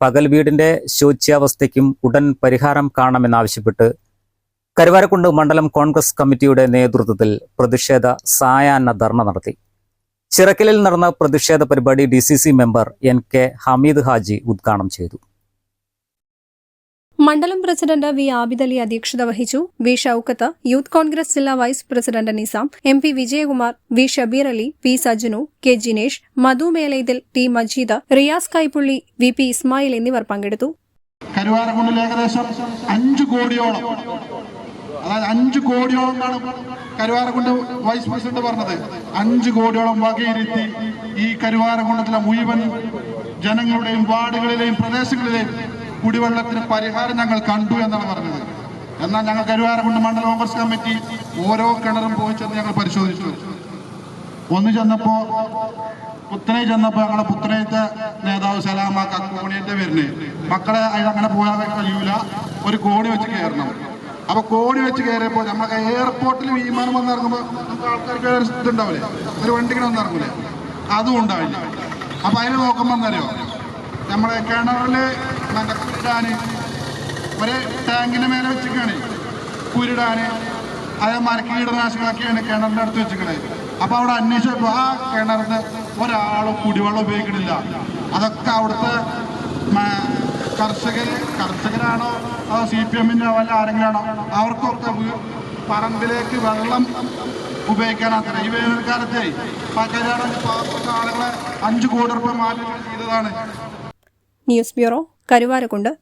പകൽ വീടിന്റെ ശോച്യാവസ്ഥയ്ക്കും ഉടൻ പരിഹാരം കാണണമെന്നാവശ്യപ്പെട്ട് കരുവാരക്കുണ്ട് മണ്ഡലം കോൺഗ്രസ് കമ്മിറ്റിയുടെ നേതൃത്വത്തിൽ പ്രതിഷേധ സായാഹ്ന ധർണ നടത്തി. ചിറക്കലിൽ നടന്ന പ്രതിഷേധ പരിപാടി D member N K Hameed Haji ഉദ്ഘാടനം ചെയ്തു. മണ്ഡലം പ്രസിഡന്റ് വി ആബിദലി അധ്യക്ഷത വഹിച്ചു. വി ഷൌക്കത്ത് യൂത്ത് കോൺഗ്രസ് ജില്ലാ vice president Nizam M P Vijayakumar V Shabeer Ali P Sajnu K Jinesh Madhu Melethil T Majeed Riyas Kaippully V P Ismail എന്നിവർ പങ്കെടുത്തു. ഏകദേശം കോടിയോളം അതായത് അഞ്ചു കോടിയോളം എന്നാണ് കരുവാരക്കുണ്ട് വൈസ് പ്രസിഡന്റ് പറഞ്ഞത്. അഞ്ചു കോടിയോളം വകയിരുത്തി ഈ കരുവാരക്കുണ്ടത്തിലെ മുഴുവൻ ജനങ്ങളുടെയും വാർഡുകളിലെയും പ്രദേശങ്ങളിലെയും കുടിവെള്ളത്തിന് പരിഹാരം ഞങ്ങൾ കണ്ടു എന്നാണ് പറഞ്ഞത്. എന്നാൽ ഞങ്ങൾ കരുവാരക്കുണ്ട് മണ്ഡല കോൺഗ്രസ് കമ്മിറ്റി ഓരോ കിണറും പോയി ചെന്ന് ഞങ്ങൾ പരിശോധിച്ചു. ഒന്ന് ചെന്നപ്പോ പുത്തനെ ചെന്നപ്പോ ഞങ്ങളെ പുത്തനത്തെ നേതാവ് സലാമ കക്കോണിന്റെ വരുന്നത് മക്കളെ അങ്ങനെ പോയാൽ കഴിയൂല. ഒരു കോടി വെച്ച് കയറണം. അപ്പൊ കോടി വെച്ച് കയറിയപ്പോ നമ്മളെ എയർപോർട്ടിൽ വിമാനം വന്നിറങ്ങുമ്പോ നമുക്ക് ആൾക്കാർക്ക് ഇതുണ്ടാവില്ലേ? ഒരു വണ്ടി ഇങ്ങനെ വന്നിറങ്ങൂലേ അതും ഉണ്ടാവില്ല. അപ്പൊ അതിന് നോക്കുമ്പോൾ എന്തറിയോ നമ്മളെ കിണറിൽ നല്ല കുരിടാന് ഒരേ ടാങ്കിന്റെ മേലെ വെച്ചിരിക്കുകയാണ്. കുരിടാന് അതേമാതിരി കീടനാശികളൊക്കെയാണ് കിണറിന്റെ അടുത്ത് വെച്ചിരിക്കണത്. അപ്പൊ അവിടെ അന്വേഷിച്ചപ്പോ ആ കിണറിന് ഒരാളും കുടിവെള്ളം ഉപയോഗിക്കണില്ല. അതൊക്കെ അവിടുത്തെ കർഷകർ കർഷകരാണോ അതോ സി പി എമ്മിന്റെ വല്ല ആരെങ്കിലാണോ അവർക്കൊക്കെ പറമ്പിലേക്ക് വെള്ളം ഉപയോഗിക്കാനാത്ര ഈ വേനൽക്കാലത്തെ പകരാണ് ആളുകളെ അഞ്ചു കോടി റുപ്യ മാറ്റി ചെയ്തതാണ്. News bureau Karuvarakundu.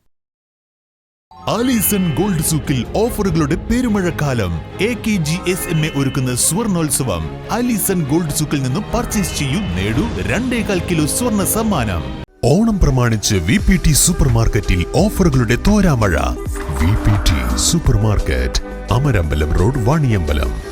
Alison gold സൂക്കിൽ ഓഫറുകളുടെ പെരുമഴക്കാലം. A K G S M A ഒരുക്കുന്ന സ്വർണോത്സവം. ആലീസൺ ഗോൾഡ് സൂക്കിൽ നിന്നും പർച്ചേസ് ചെയ്യൂ നേടൂ രണ്ടേകാൽ കിലോ സ്വർണ സമ്മാനം. ഓണം പ്രമാണിച്ച് വി പി ടി സൂപ്പർ മാർക്കറ്റിൽ ഓഫറുകളുടെ തോരാമഴ. V P T super market Amarambalam road Vaniyambalam.